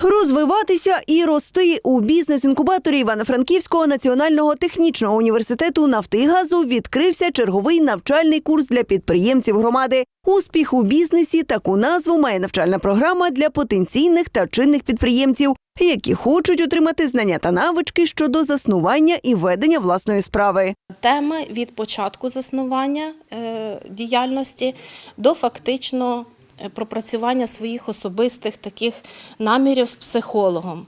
Розвиватися і рости у бізнес-інкубаторі Івано-Франківського національного технічного університету нафти і газу відкрився черговий навчальний курс для підприємців громади. Успіх у бізнесі таку назву має навчальна програма для потенційних та чинних підприємців, які хочуть отримати знання та навички щодо заснування і ведення власної справи. теми від початку заснування е, діяльності до фактично пропрацювання своїх особистих таких намірів з психологом.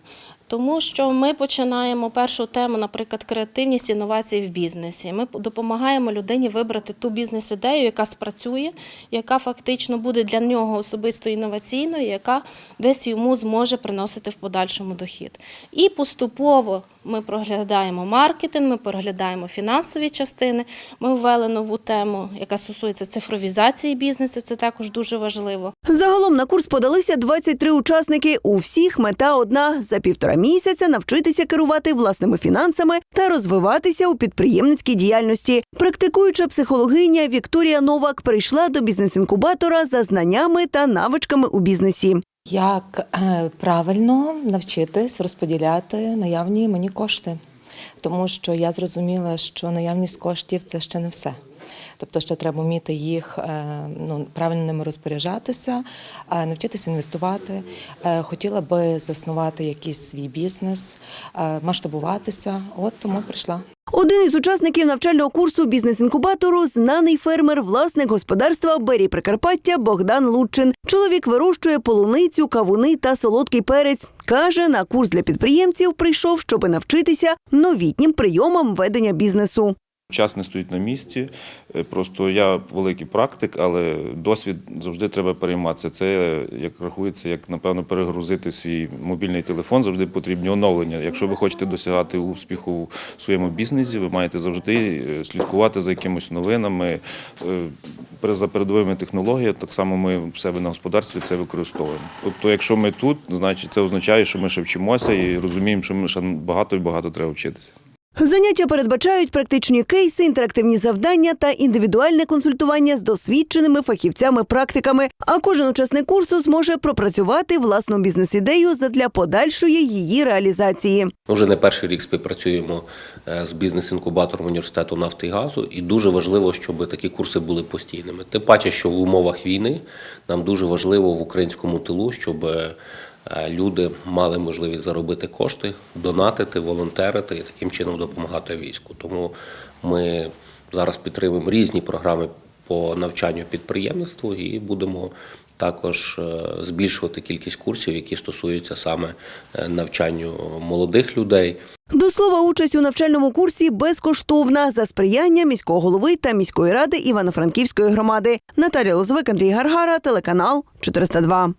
Тому що ми починаємо першу тему, наприклад, креативність інновацій в бізнесі. Ми допомагаємо людині вибрати ту бізнес-ідею, яка спрацює, яка фактично буде для нього особисто інноваційною, яка десь йому зможе приносити в подальшому дохід. І поступово ми проглядаємо маркетинг, ми проглядаємо фінансові частини. Ми ввели нову тему, яка стосується цифровізації бізнесу. Це також дуже важливо. Загалом на курс подалися 23 учасники. У всіх мета одна за півтора місяця навчитися керувати власними фінансами та розвиватися у підприємницькій діяльності. Практикуюча психологиня Вікторія Новак прийшла до бізнес-інкубатора за знаннями та навичками у бізнесі. Як е, правильно навчитись розподіляти наявні мені кошти, тому що я зрозуміла, що наявність коштів це ще не все. Тобто, ще треба вміти їх е, ну, правильно ними розпоряджатися, е, навчитися інвестувати. Е, Хотіла би заснувати якийсь свій бізнес, масштабуватися. От тому прийшла. Один із учасників навчального курсу бізнес-інкубатору знаний фермер, власник господарства Бері Прикарпаття Богдан Лучин. Чоловік вирощує полуницю, кавуни та солодкий перець. Каже, на курс для підприємців прийшов, щоб навчитися новітнім прийомам ведення бізнесу. Час не стоїть на місці. Е, Просто я великий практик, але досвід завжди треба перейматися. Це як рахується, як напевно перегрузити свій мобільний телефон. Завжди потрібні оновлення. Якщо ви хочете досягати успіху в своєму бізнесі, ви маєте завжди е, слідкувати за якимись новинами. е, За передовими технологіями, так само ми в себе на господарстві це використовуємо. Тобто, якщо ми тут, значить це означає, що ми ще вчимося і розуміємо, що ми ще багато і багато треба вчитися. Заняття передбачають практичні кейси, інтерактивні завдання та індивідуальне консультування з досвідченими фахівцями-практиками. А кожен учасник курсу зможе пропрацювати власну бізнес-ідею задля подальшої її реалізації. Вже не перший рік співпрацюємо е, з бізнес-інкубатором університету нафти і газу, і дуже важливо, щоб такі курси були постійними. Тим паче, що в умовах війни нам дуже важливо в українському тилу, щоб е, люди мали можливість заробити кошти, донатити, волонтерити і таким чином допомагати війську. Тому ми зараз підтримуємо різні програми по навчанню підприємництву і будемо також е, збільшувати кількість курсів, які стосуються саме е, навчанню молодих людей. До слова, участь у навчальному курсі безкоштовна за сприяння міського голови та міської ради Івано-Франківської громади. Наталія Лозвик, Андрій Гаргара, телеканал 402.